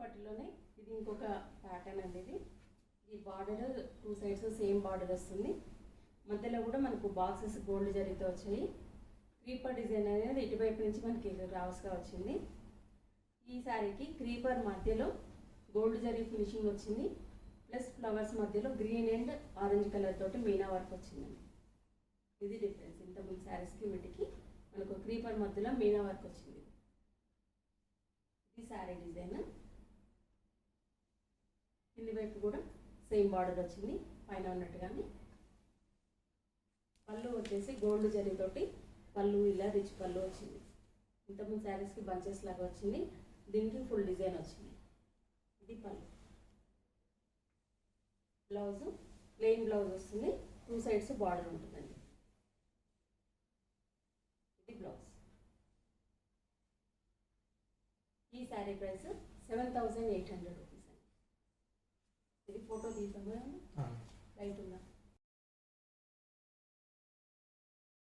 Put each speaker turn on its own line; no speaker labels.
పట్టులోనే ఇది ఇంకొక ప్యాటర్న్ అండి ఇది. ఈ border two sides same border వస్తుంది. మధ్యలో కూడా మనకు బాక్సెస్ గోల్డ్ జరిగితే వచ్చాయి. క్రీపర్ డిజైన్ అనేది ఇటువైపు నుంచి మనకి రావస్గా వచ్చింది. ఈ శారీకి క్రీపర్ మధ్యలో గోల్డ్ జరీ ఫినిషింగ్ వచ్చింది. ప్లస్ ఫ్లవర్స్ మధ్యలో గ్రీన్ అండ్ ఆరెంజ్ కలర్ తోటి మీనా వర్క్ వచ్చిందండి. ఇది డిఫరెన్స్ ఇంతకుముందు శారీస్కి వీటికి మనకు క్రీపర్ మధ్యలో మీనా వర్క్ వచ్చింది. ఇది శారీ డిజైన్ కింది వైపు కూడా సేమ్ బార్డర్ వచ్చింది పైన ఉన్నట్టుగానే. పళ్ళు వచ్చేసి గోల్డ్ జరీతోటి పళ్ళు ఇలా రిచ్ పళ్ళు వచ్చింది. ఇంతకుముందు శారీస్కి బంచెస్ లాగా వచ్చింది దీనికి ఫుల్ డిజైన్ వచ్చింది. ఇది పళ్ళు. బ్లౌజ్ ప్లెయిన్ బ్లౌజ్ వస్తుంది టూ సైడ్స్ బార్డర్ ఉంటుందండి. ఇది బ్లౌజ్. ఈ sari price seven thousand eight hundred rupees. ఇది ఫోటో తీసాము లైట్ ఉందా?